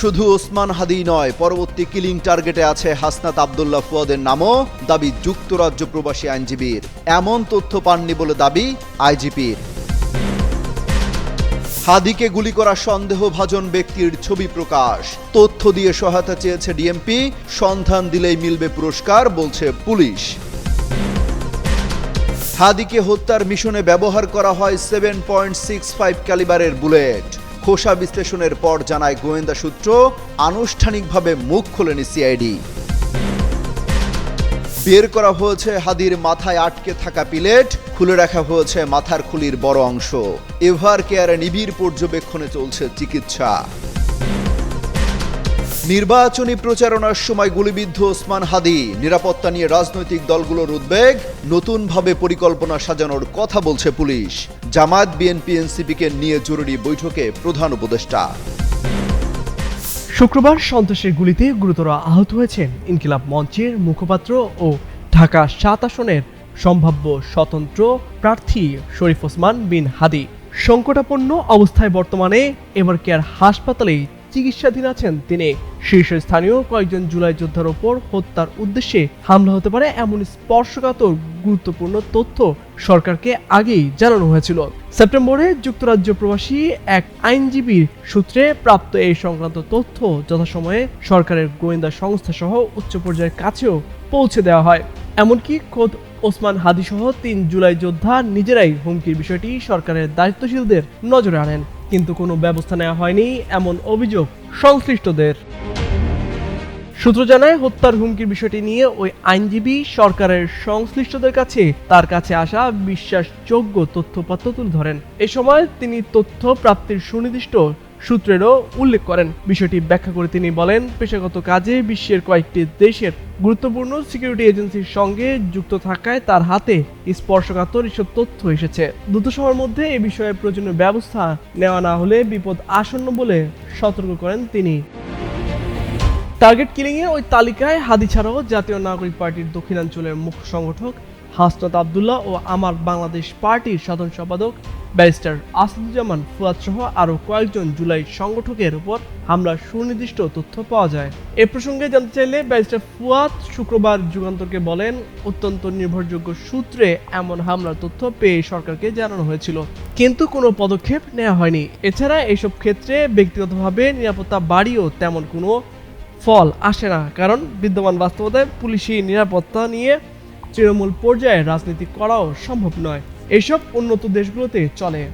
শুধু ওসমান হাদি নয়, পরবর্তী কিলিং টার্গেটে আছে হাসনাত আবদুল্লাহ ফুয়াদের নামও দাবি যুক্তরাজ্য প্রবাসী আইনজীবীর। এমন তথ্য পাননি বলে দাবি আইজিপির। হাদিকে গুলি করা সন্দেহভাজন ব্যক্তির ছবি প্রকাশ। তথ্য দিয়ে সহায়তা চেয়েছে ডিএমপি, সন্ধান দিলেই মিলবে পুরস্কার, বলছে পুলিশ। হাদিকে হত্যার মিশনে ব্যবহার করা হয় সেভেন পয়েন্ট সিক্স ফাইভ ক্যালিবারের বুলেট। খোসা বিশ্লেষণের পর জানায় গোয়েন্দা সূত্র, আনুষ্ঠানিকভাবে মুখ খোলেনি সিআইডি। বের করা হয়েছে হাদির মাথায় আটকে থাকা পিলেট, খুলে রাখা হয়েছে মাথার খুলির বড় অংশ। এভার কেয়ারে নিবিড় পর্যবেক্ষণে চলছে চিকিৎসা। নির্বাচনী প্রচারণার সময় গুলিবিদ্ধ ওসমান হাদি। নিরাপত্তা নিয়ে রাজনৈতিক দলগুলোর উদ্বেগ, নতুনভাবে পরিকল্পনা সাজানোর কথা বলছে পুলিশ। জামায়াত বিএনপি এনসিপিকে নিয়ে জরুরি বৈঠকে প্রধান উপদেষ্টা। শুক্রবার সন্ত্রাসের গুলিতে গুরুতর আহত হয়েছেন ইনকিলাব মঞ্চের মুখপাত্র ও ঢাকা সাত আসনের সম্ভাব্য স্বতন্ত্র প্রার্থী শরীফ ওসমান বিন হাদি। সংকটাপন্ন অবস্থায় বর্তমানে এবার কেয়ার হাসপাতালে চিকিৎসাধীন আছেন তিনি। শীর্ষস্থানীয় কয়েকজন জুলাই যোদ্ধার ওপর হত্যার উদ্দেশ্যে হামলা হতে পারে এমন স্পর্শকাতর গুরুত্বপূর্ণ তথ্য সরকারকে আগেই জানানো হয়েছিল। সেপ্টেম্বরে যুক্তরাজ্য প্রবাসী এক আইনজীবীর সূত্রে প্রাপ্ত এই সংক্রান্ত তথ্য যথাসময়ে সরকারের গোয়েন্দা সংস্থা সহ উচ্চ পর্যায়ের কাছেও পৌঁছে দেওয়া হয়। এমনকি খোদ ওসমান হাদি সহ তিন জুলাই যোদ্ধা নিজেরাই হুমকির বিষয়টি সরকারের দায়িত্বশীলদের নজরে আনেন। কিন্তু কোনো ব্যবস্থা নেওয়া হয়নি এমন অভিযোগ সংশ্লিষ্টদের। সূত্র জানায়, হত্যার হুমকির বিষয়টি নিয়ে ওই আইনজীবী সরকারের সংশ্লিষ্টদের কাছে তার কাছে আসা বিশ্বাসযোগ্য তথ্যপত্র তুলে ধরেন। এ সময় তিনি তথ্য প্রাপ্তির সুনির্দিষ্ট সূত্রেরও উল্লেখ করেন। বিষয়টি ব্যাখ্যা করে তিনি বলেন, পেশাগত কাজে বিশ্বের কয়েকটি দেশের গুরুত্বপূর্ণ সিকিউরিটি এজেন্সির সঙ্গে যুক্ত থাকায় তার হাতে স্পর্শকাতর এসব তথ্য এসেছে। দ্রুত সময়ের মধ্যে এ বিষয়ে প্রয়োজনীয় ব্যবস্থা নেওয়া না হলে বিপদ আসন্ন বলে সতর্ক করেন তিনি। টার্গেট কিলিং এ ওই তালিকায় হাদি ছাড়াও জাতীয় নাগরিক পার্টির দক্ষিণাঞ্চলের মুখ্য সংগঠক হাসনাত আবদুল্লাহ ও আমার বাংলাদেশ পার্টির সাধারণ সম্পাদক ব্যারিস্টার আসাদুজ্জামান ফুয়াদ সহ আরও কয়েকজন জুলাই সংগঠকের উপর হামলার সুনির্দিষ্ট তথ্য পাওয়া যায়। এ প্রসঙ্গে জানতে চাইলে ব্যারিস্টার ফুয়াদ শুক্রবার যুগান্তরকে বলেন, অত্যন্ত নির্ভরযোগ্য সূত্রে এমন হামলার তথ্য পেয়ে সরকারকে জানানো হয়েছিল। কিন্তু কোনো পদক্ষেপ নেওয়া হয়নি। এছাড়া এসব ক্ষেত্রে ব্যক্তিগতভাবে নিরাপত্তা বাড়িয়েও তেমন কোনো ফল আসে না। কারণ বিদ্যমান বাস্তবতায় পুলিশি নিরাপত্তা নিয়ে তৃণমূল পর্যায়ে রাজনীতি করাও সম্ভব নয়। এসব উন্নত দেশগুলোতে চলে।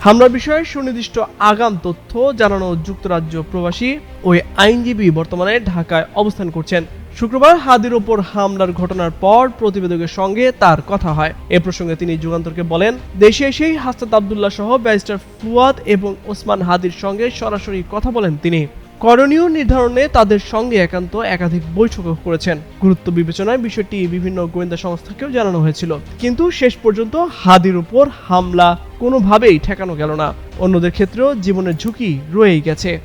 হামলার বিষয়ে সুনির্দিষ্ট আগাম তথ্য জানানো যুক্তরাজ্য প্রবাসী ওই আইনজীবী বর্তমানে ঢাকায় অবস্থান করছেন। শুক্রবার হাদির ওপর হামলার ঘটনার পর প্রতিবেদকের সঙ্গে তার কথা হয়। এ প্রসঙ্গে তিনি যুগান্তরকে বলেন, দেশে এসেই হাসনাত আবদুল্লাহ সহ ব্যারিস্টার ফুয়াদ এবং ওসমান হাদির সঙ্গে সরাসরি কথা বলেন তিনি। করণীয় নির্ধারণে তাদের সঙ্গে একান্ত একাধিক বৈঠক করেছেন। গুরুত্ব বিবেচনায় বিষয়টি বিভিন্ন গোয়েন্দা সংস্থাকেও জানানো হয়েছিল। কিন্তু শেষ পর্যন্ত হাদির উপর হামলা কোনোভাবেই ঠেকানো গেল না। অন্যদের ক্ষেত্রেও জীবনের ঝুঁকি রয়েই গেছে।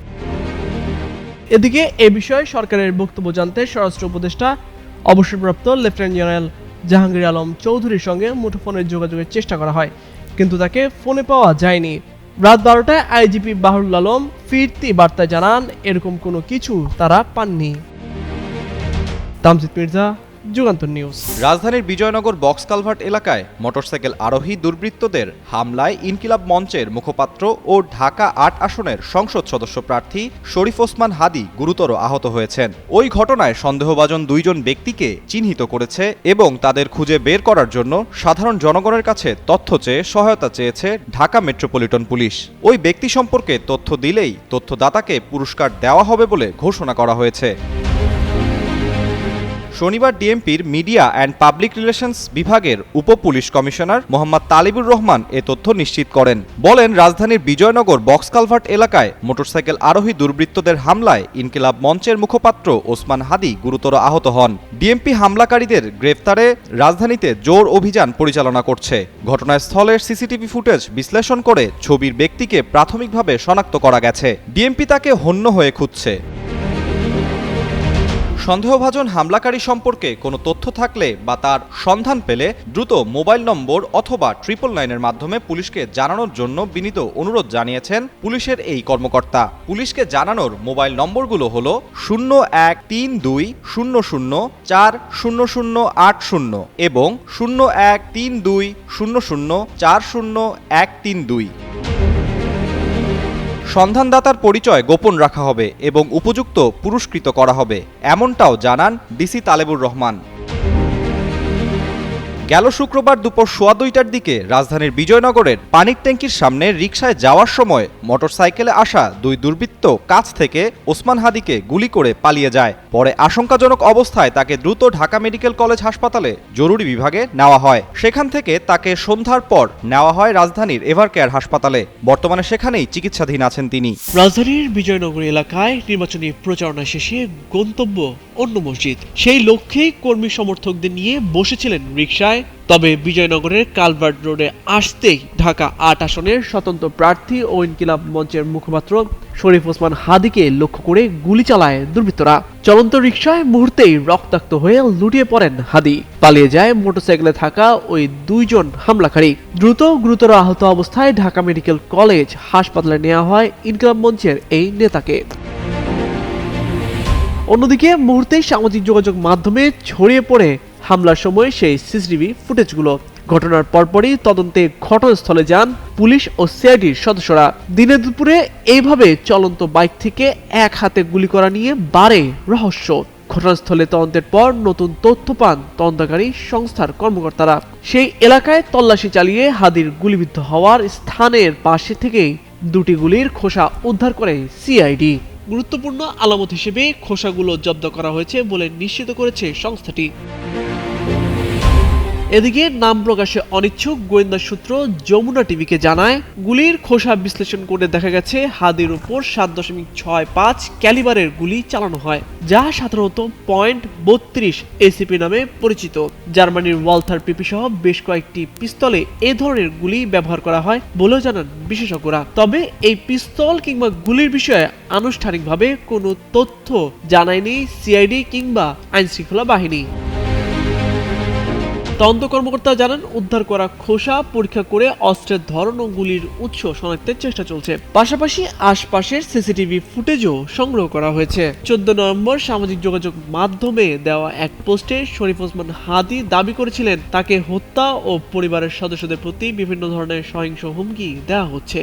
এদিকে এ বিষয়ে সরকারের বক্তব্য জানতে স্বরাষ্ট্র উপদেষ্টা, অবসরপ্রাপ্ত লেফটেন্যান্ট জেনারেল জাহাঙ্গীর আলম চৌধুরীর সঙ্গে মুঠোফোনে যোগাযোগের চেষ্টা করা হয়। কিন্তু তাকে ফোনে পাওয়া যায়নি। রাত বারোটায় আইজিপি বাহুল আলম ফিরতি বার্তা জানান, এরকম কোনো কিছু তারা পাননি। তামজিদ মির্জা যুগান্তর নিউজ। রাজধানীর বিজয়নগর বক্স কালভার্ট এলাকায় মোটরসাইকেল আরোহী দুর্বৃত্তদের হামলায় ইনকিলাব মঞ্চের মুখপাত্র ও ঢাকা আট আসনের সংসদ সদস্য প্রার্থী শরীফ ওসমান হাদি গুরুতর আহত হয়েছেন। ওই ঘটনায় সন্দেহভাজন দুইজন ব্যক্তিকে চিহ্নিত করেছে এবং তাদের খুঁজে বের করার জন্য সাধারণ জনগণের কাছে তথ্য চেয়ে সহায়তা চেয়েছে ঢাকা মেট্রোপলিটন পুলিশ। ওই ব্যক্তি সম্পর্কে তথ্য দিলেই তথ্যদাতাকে পুরস্কার দেওয়া হবে বলে ঘোষণা করা হয়েছে। শনিবার ডিএমপির মিডিয়া অ্যান্ড পাবলিক রিলেশনস বিভাগের উপ পুলিশ কমিশনার মোহাম্মদ তালিবুর রহমান এ তথ্য নিশ্চিত করেন। বলেন, রাজধানীর বিজয়নগর বক্স কালভার্ট এলাকায় মোটরসাইকেল আরোহী দুর্বৃত্তদের হামলায় ইনকিলাব মঞ্চের মুখপাত্র ওসমান হাদি গুরুতর আহত হন। ডিএমপি হামলাকারীদের গ্রেফতারে রাজধানীতে জোর অভিযান পরিচালনা করছে। ঘটনাস্থলের সিসিটিভি ফুটেজ বিশ্লেষণ করে ছবির ব্যক্তিকে প্রাথমিকভাবে শনাক্ত করা গেছে। ডিএমপি তাকে হন্য হয়ে খুঁজছে। সন্দেহভাজন হামলাকারী সম্পর্কে কোনো তথ্য থাকলে বা তার সন্ধান পেলে দ্রুত মোবাইল নম্বর অথবা ট্রিপল নাইনের মাধ্যমে পুলিশকে জানানোর জন্য বিনীত অনুরোধ জানিয়েছেন পুলিশের এই কর্মকর্তা। পুলিশকে জানানোর মোবাইল নম্বরগুলো হলো শূন্য এক তিন দুই শূন্য শূন্য চার শূন্য শূন্য আট শূন্য এবং শূন্য এক তিন দুই শূন্য শূন্য চার শূন্য এক তিন দুই। সন্ধানদাতার পরিচয় গোপন রাখা হবে এবং উপযুক্ত পুরস্কৃত করা হবে। এমনটাও জানান ডিসি তালেবুর রহমান। গেল শুক্রবার দুপুর সোয়া দুইটার দিকে রাজধানীর বিজয়নগরের পানির ট্যাঙ্কির সামনে রিকশায় যাওয়ার সময় মোটরসাইকেলে আসা দুই দুর্বৃত্ত কাছ থেকে ওসমান হাদিকে গুলি করে পালিয়ে যায়। পরে আশঙ্কাজনক অবস্থায় তাকে দ্রুত ঢাকা মেডিকেল কলেজ হাসপাতালে জরুরি বিভাগে নেওয়া হয়। সেখান থেকে তাকে সন্ধ্যার পর নেওয়া হয় রাজধানীর এভারকেয়ার হাসপাতালে। বর্তমানে সেখানেই চিকিৎসাধীন আছেন তিনি। রাজধানীর বিজয়নগর এলাকায় নির্বাচনী প্রচারণা শেষে গন্তব্য অন্য মসজিদ। সেই লক্ষ্যেই কর্মী সমর্থকদের নিয়ে বসেছিলেন রিকশায় তবে বিজয়নগরের কালভার্ট রোডে আসতেই ঢাকা আট আসনের স্বতন্ত্র প্রার্থী ও ইনকিলাব মঞ্চের মুখপাত্র শরীফ ওসমান হাদিকে লক্ষ্য করে গুলি চালায় দুর্বৃত্তরা। চলন্ত রিকশায় মুহূর্তেই রক্তাক্ত হয়ে লুটিয়ে পড়েন হাদি। পালিয়ে যায় মোটরসাইকেলে থাকা ওই দুইজন হামলাকারী। দ্রুত গুরুতর আহত অবস্থায় ঢাকা মেডিকেল কলেজ হাসপাতালে নেওয়া হয় ইনকিলাব মঞ্চের এই নেতাকে। অন্যদিকে মুহূর্তেই সামাজিক যোগাযোগ মাধ্যমে ছড়িয়ে পড়ে হামলার সময় সেই সিসিটিভি ফুটেজগুলো। ঘটনার পরপরই তদন্তে ঘটনাস্থলে যান পুলিশ ও সিআইডির সদস্যরা। দিনে দুপুরে এইভাবে চলন্ত বাইক থেকে এক হাতে গুলি করা নিয়ে বাড়ে রহস্য। ঘটনাস্থলে তদন্তের পর নতুন তথ্য পান তদন্তকারী সংস্থার কর্মকর্তারা। সেই এলাকায় তল্লাশি চালিয়ে হাদির গুলিবিদ্ধ হওয়ার স্থানের পাশে থেকেই দুটি গুলির খোসা উদ্ধার করে সিআইডি। গুরুত্বপূর্ণ আলামত হিসেবে খোসাগুলো জব্দ করা হয়েছে বলে নিশ্চিত করেছে সংস্থাটি। এদিকে নাম প্রকাশে অনিচ্ছুক গোয়েন্দা সূত্র যমুনা টিভিকে জানায়, গুলির খোসা বিশ্লেষণ করে দেখা গেছে, হাদির উপর সাত দশমিক ছয় পাঁচ ক্যালিবারের গুলি চালানো হয়, যা সাধারণত পয়েন্ট বত্রিশ এসিপি নামে পরিচিত। জার্মানির ওয়ালথার পিপি সহ বেশ কয়েকটি পিস্তলে এ ধরনের গুলি ব্যবহার করা হয় বলেও জানান বিশেষজ্ঞরা। তবে এই পিস্তল কিংবা গুলির বিষয়ে আনুষ্ঠানিকভাবে কোনো তথ্য জানায়নি সিআইডি কিংবা আইনশৃঙ্খলা বাহিনী। তদন্ত কর্মকর্তা জানান, উদ্ধার করা খোসা, পরীক্ষা করে অস্ত্রের ধরন ও গুলির উৎস শনাক্তের চেষ্টা চলছে। পাশাপাশি আশপাশের সিসিটিভি ফুটেজও সংগ্রহ করা হয়েছে। চোদ্দ নভেম্বর সামাজিক যোগাযোগ মাধ্যমে দেওয়া এক পোস্টে শরীফ ওসমান হাদি দাবি করেছিলেন, তাকে হত্যা ও পরিবারের সদস্যদের প্রতি বিভিন্ন ধরনের সহিংস হুমকি দেওয়া হচ্ছে।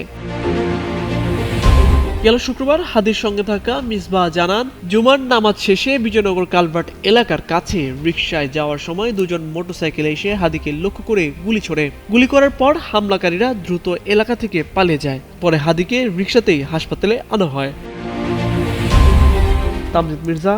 গেল শুক্রবার হাদির সঙ্গে থাকা মিসবা জানান, জুমার নামাজ শেষে বিজয়নগর কালভার্ট এলাকার কাছে রিক্সায় যাওয়ার সময় দুজন মোটরসাইকেলে এসে হাদিকে লক্ষ্য করে গুলি ছোড়ে। গুলি করার পর হামলাকারীরা দ্রুত এলাকা থেকে পালিয়ে যায়। পরে হাদিকে রিক্সাতেই হাসপাতালে আনা হয়। তামজিদ মির্জা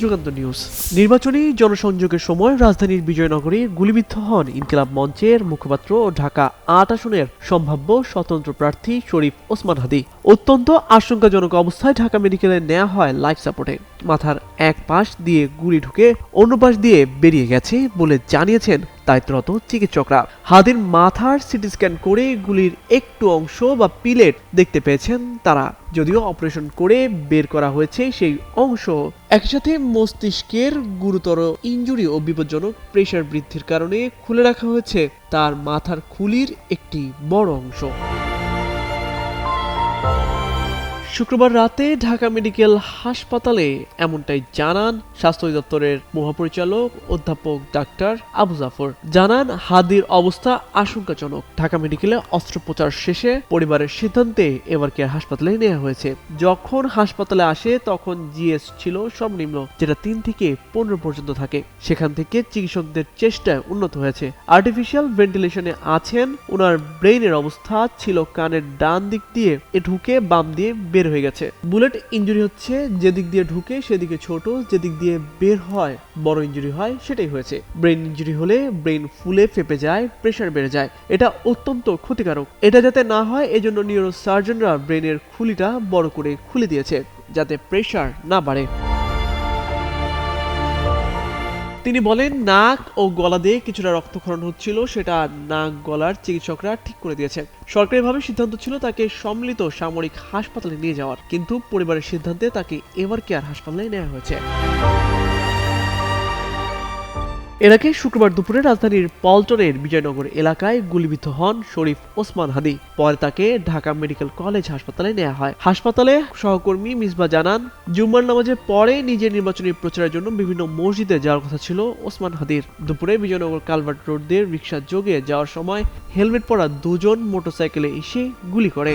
যুগান্ত নিউজ। নির্বাচনী জনসংযোগের সময় রাজধানীর বিজয়নগরে গুলিবিদ্ধ হন ইনকিলাব মঞ্চের মুখপাত্র ঢাকা আট আসনের সম্ভাব্য স্বতন্ত্র প্রার্থী শরীফ ওসমান হাদি। অত্যন্ত আশঙ্কাজনক অবস্থায় ঢাকা মেডিকেলে নেওয়া হয় লাইফ সাপোর্টে। মাথার এক পাশ দিয়ে গুলি ঢুকে অন্য পাশ দিয়ে বেরিয়ে গেছে বলে জানিয়েছেন দায়িত্বরত চিকিৎসকরা। হাদির মাথার সিটি স্ক্যান করে গুলির একটু অংশ বা পিলেট দেখতে পেয়েছেন তারা। যদিও অপারেশন করে বের করা হয়েছে সেই অংশ। একসাথে মস্তিষ্কের গুরুতর ইঞ্জুরি ও বিপজ্জনক প্রেশার বৃদ্ধির কারণে খুলে রাখা হয়েছে। তার মাথার খুলির একটি বড় অংশ। শুক্রবার রাতে ঢাকা মেডিকেল হাসপাতালে এমনটাই জানান স্বাস্থ্য অধিদপ্তরের মহাপরিচালক অধ্যাপক ডাক্তার আবু জাফর। জানান, হাদির অবস্থা আশঙ্কাজনক। ঢাকা মেডিকেলে অস্ত্রোপচার শেষে পরিবারের সিদ্ধান্তে এবার কেয়ার হাসপাতালে নেওয়া হয়েছে। যখন হাসপাতালে আসে, তখন জিএস ছিল সর্বনিম্ন, যেটা তিন থেকে পনেরো পর্যন্ত থাকে। সেখান থেকে চিকিৎসকদের চেষ্টায় উন্নত হয়েছে। আর্টিফিশিয়াল ভেন্টিলেশনে আছেন ওনার ব্রেইনের অবস্থা ছিল কানের ডান দিক দিয়ে, এ ঢুকে বাম দিয়ে বের হয়ে গেছে। বুলেট ইঞ্জুরি হচ্ছে, যেদিক দিয়ে ঢুকে সেদিকে ছোট, যেদিক দিয়ে বের হয়, বড় ইঞ্জুরি হয়, সেটাই হয়েছে। ব্রেন ইঞ্জুরি হলে ব্রেন ফুলে, ফেপে যায় প্রেশার বেড়ে যায়। এটা অত্যন্ত ক্ষতিকারক। এটা যাতে না হয়, এজন্য নিউরো সার্জনরা ব্রেনের খুলিটা বড় করে খুলে দিয়েছে, যাতে প্রেশার না বাড়ে। তিনি বলেন, নাক ও গলা দিয়ে কিছুটা রক্তক্ষরণ হচ্ছিল, সেটা নাক গলার চিকিৎসকরা ঠিক করে দিয়েছেন। সরকারিভাবে সিদ্ধান্ত ছিল তাকে সম্মিলিত সামরিক হাসপাতালে নিয়ে যাওয়ার, কিন্তু পরিবারের সিদ্ধান্তে তাকে এভার কেয়ার হাসপাতালে নেওয়া হয়েছে। এর আগে শুক্রবার দুপুরে রাজধানীর পল্টনের বিজয়নগর এলাকায় গুলিবিদ্ধ হন শরীফ ওসমান হাদি। পরে তাকে ঢাকা মেডিকেল কলেজ হাসপাতালে নেওয়া হয়। হাসপাতালে সহকর্মী মিসবা জানান, জুম্মার নামাজের পরে নিজের নির্বাচনী প্রচারের জন্য বিভিন্ন মসজিদে যাওয়ার কথা ছিল ওসমান হাদির। দুপুরে বিজয়নগর কালভার্ট রোড দিয়ে রিক্সা যোগে যাওয়ার সময় হেলমেট পরা দুজন মোটরসাইকেলে এসে গুলি করে।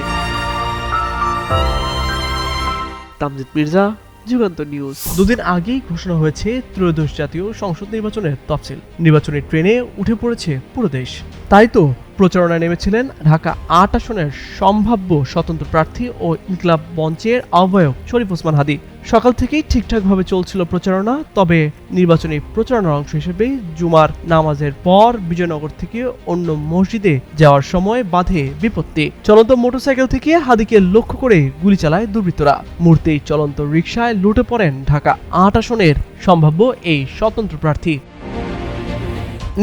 তামজিদ মির্জা যুগান্তর নিউজ। দুদিন আগেই ঘোষণা হয়েছে ত্রয়োদশ জাতীয় সংসদ নির্বাচনের তফসিল। নির্বাচনের ট্রেনে উঠে পড়েছে পুরো দেশ। তাই তো প্রচারণায় নেমেছিলেন ঢাকা আট আসনের সম্ভাব্য স্বতন্ত্র প্রার্থী ও ইনকলাব মঞ্চের আহ্বায়ক শরীফ ওসমান হাদি। সকাল থেকেই ঠিকঠাকভাবে চলছিল প্রচারণা, তবে নির্বাচনী প্রচারণার অংশ হিসেবে জুমার নামাজের পর বিজয়নগর থেকে অন্য মসজিদে যাওয়ার সময় বাধে বিপত্তি। চলন্ত মোটরসাইকেল থেকে হাদিকে লক্ষ্য করে গুলি চালায় দুর্বৃত্তরা। মূর্তি চলন্ত রিক্সায় লুটে পড়েন ঢাকা আট আসনের সম্ভাব্য এই স্বতন্ত্র প্রার্থী।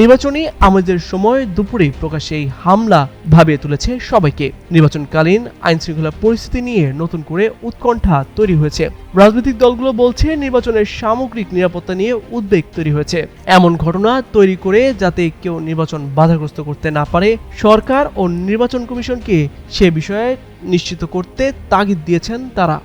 নির্বাচনী আমাদের সময় দুপুরে প্রকাশ্যে এই হামলা ভাবিয়ে তুলেছে সবাইকে। নির্বাচনকালীন আইন শৃঙ্খলা পরিস্থিতি নিয়ে নতুন করে উৎকণ্ঠা তৈরি হয়েছে। রাজনৈতিক দলগুলো বলছে নির্বাচনের সামগ্রিক নিরাপত্তা নিয়ে উদ্বেগ তৈরি হয়েছে। এমন ঘটনা তৈরি করে যাতে কেউ নির্বাচন বাধাগ্রস্ত করতে না পারে, সরকার ও নির্বাচন কমিশনকে সে বিষয়ে নিশ্চিত করতে তাগিদ দিয়েছেন তারা।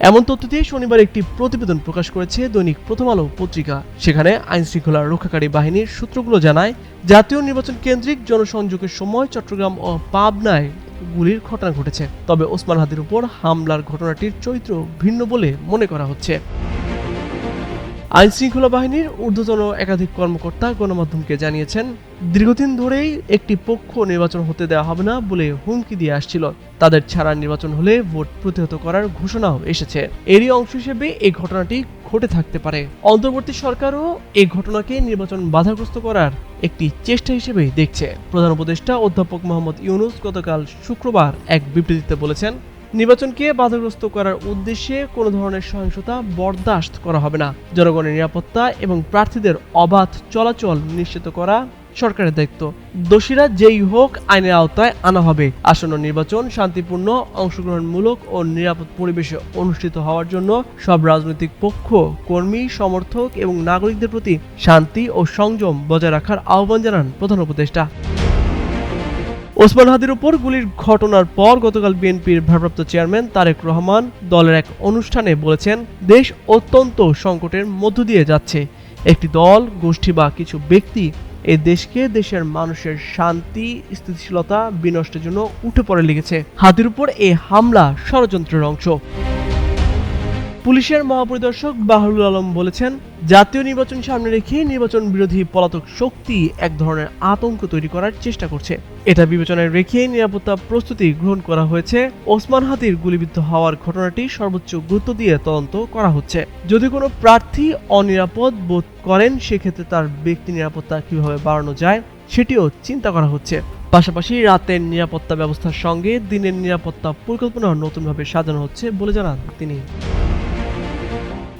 এমন তথ্য দিয়ে শনিবার একটি প্রতিবেদন প্রকাশ করেছে দৈনিক প্রথম আলো পত্রিকা। সেখানে আইন শৃঙ্খলা রক্ষাকারী বাহিনীর সূত্রগুলো জানায়, জাতীয় নির্বাচন কেন্দ্রিক জনসংযোগের সময় চট্টগ্রাম ও পাবনায় গুলির ঘটনা ঘটেছে। তবে ওসমান হাদির উপর হামলার ঘটনাটির চরিত্র ভিন্ন বলে মনে করা হচ্ছে। আইন শৃঙ্খলা বাহিনীর ঊর্ধ্বতন একাধিক কর্মকর্তা গণমাধ্যমকে জানিয়েছেন, দীর্ঘদিন ধরেই একটি পক্ষ নির্বাচন হতে দেওয়া হবে না বলে হুমকি দিয়ে আসছিল। তাদের ছাড়া নির্বাচন হলে ভোট প্রতিহত করার ঘোষণাও এসেছে। এরই অংশ হিসেবে এই ঘটনাটি ঘটে থাকতে পারে। অন্তর্বর্তী সরকারও এই ঘটনাকে নির্বাচন বাধাগ্রস্ত করার একটি চেষ্টা হিসেবে দেখছে। প্রধান উপদেষ্টা অধ্যাপক মোহাম্মদ ইউনুস গতকাল শুক্রবার এক বিবৃতিতে বলেছেন নির্বাচনকে বাধাগ্রস্ত করার উদ্দেশ্যে কোনো ধরনের সহিংসতা বরদাস্ত করা হবে না। জনগণের নিরাপত্তা এবং প্রার্থীদের অবাধ চলাচল নিশ্চিত করা সরকারের দায়িত্ব। দোষীরা যেই হোক, আইনের আওতায় আনা হবে। আসন্ন নির্বাচন শান্তিপূর্ণ, অংশগ্রহণমূলক ও নিরাপদ পরিবেশে অনুষ্ঠিত হওয়ার জন্য সব রাজনৈতিক পক্ষ, কর্মী, সমর্থক এবং নাগরিকদের প্রতি শান্তি ও সংযম বজায় রাখার আহ্বান জানান প্রধান উপদেষ্টা। ওসমান হাদির উপর গুলির ঘটনার পর গতকাল বিএনপির ভারপ্রাপ্ত চেয়ারম্যান তারেক রহমান দলের এক অনুষ্ঠানে বলেছেন, দেশ অত্যন্ত সংকটের মধ্য দিয়ে যাচ্ছে। একটি দল, গোষ্ঠী বা কিছু ব্যক্তি এ দেশকে দেশের মানুষের শান্তি, স্থিতিশীলতা, বিনষ্টের জন্য উঠে পড়ে লেগেছে। হাতির উপর এ হামলা ষড়যন্ত্রের অংশ। পুলিশের মহাপরিদর্শক বাহরুল আলম বলেছেন, জাতীয় নির্বাচন সামনে রেখে নির্বাচন বিরোধী পলাতক শক্তি এক ধরনের আতঙ্ক তৈরি করার চেষ্টা করছে। এটা বিবেচনায় রেখে নিরাপত্তা প্রস্তুতি গ্রহণ করা হয়েছে। ওসমান হাতির গুলিবিদ্ধ হওয়ার ঘটনাটি সর্বোচ্চ গুরুত্ব দিয়ে তদন্ত করা হচ্ছে। যদি কোনো প্রার্থী অনিরাপদ বোধ করেন, সেক্ষেত্রে তার ব্যক্তি নিরাপত্তা কীভাবে বাড়ানো যায়, সেটিও চিন্তা করা হচ্ছে। পাশাপাশি রাতের নিরাপত্তা ব্যবস্থার সঙ্গে দিনের নিরাপত্তা পরিকল্পনা নতুনভাবে সাজানো হচ্ছে বলে জানান তিনি।